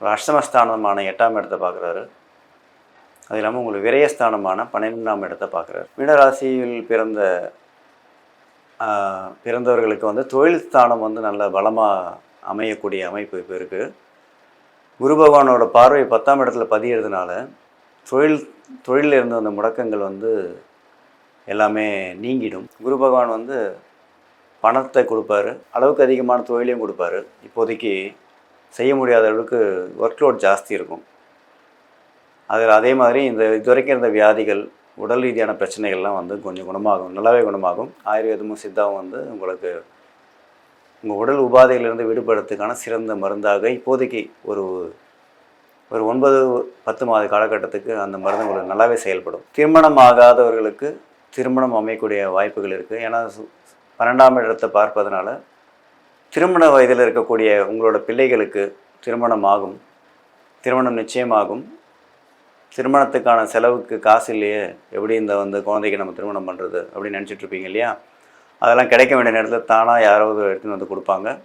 ஒரு அஷ்டமஸ்தானமான எட்டாம் இடத்தை பார்க்குறாரு. அது இல்லாமல் உங்களுக்கு விரயஸ்தானமான பன்னிரெண்டாம் இடத்தை பார்க்குறாரு. மீனராசியில் பிறந்த பிறந்தவர்களுக்கு வந்து தொழில் ஸ்தானம் வந்து நல்ல பலமாக அமையக்கூடிய அமைப்பு இப்போ இருக்குது குரு பகவானோட பார்வை பத்தாம் இடத்துல பதியறதுனால தொழில் தொழிலில் இருந்த அந்த முடக்கங்கள் வந்து எல்லாமே நீங்கிடும். குரு பகவான் வந்து பணத்தை கொடுப்பாரு. அளவுக்கு அதிகமான தொழிலையும் கொடுப்பாரு. இப்போதைக்கு செய்ய முடியாத அளவுக்கு ஒர்க் லோட் ஜாஸ்தி இருக்கும். அதில் அதே மாதிரி இந்த இதுவரைக்கும் இருந்த வியாதிகள் உடல் ரீதியான பிரச்சனைகள்லாம் வந்து கொஞ்சம் குணமாகும் நல்லாவே குணமாகும். ஆயுர்வேதமும் சித்தாவும் வந்து உங்களுக்கு உங்கள் உடல் உபாதைகளிலிருந்து விடுபடுறதுக்கான சிறந்த மருந்தாக இப்போதைக்கு ஒரு ஒரு ஒன்பது பத்து மாத காலகட்டத்துக்கு அந்த மருந்து உங்களுக்கு நல்லாவே செயல்படும். திருமணம் ஆகாதவர்களுக்கு திருமணம் அமையக்கூடிய வாய்ப்புகள் இருக்குது ஏன்னா பன்னெண்டாம் இடத்தை பார்ப்பதனால திருமண வயதில் இருக்கக்கூடிய உங்களோட பிள்ளைகளுக்கு திருமணம் ஆகும் திருமணம் நிச்சயமாகும். திருமணத்துக்கான செலவுக்கு காசு இல்லையே எப்படி இந்த வந்து குழந்தைக்கு நம்ம திருமணம் பண்ணுறது அப்படின்னு நினச்சிட்டு இருப்பீங்க இல்லையா? அதெல்லாம் கிடைக்க வேண்டிய நேரத்தில் தானாக யாராவது எடுத்துன்னு வந்து கொடுப்பாங்க.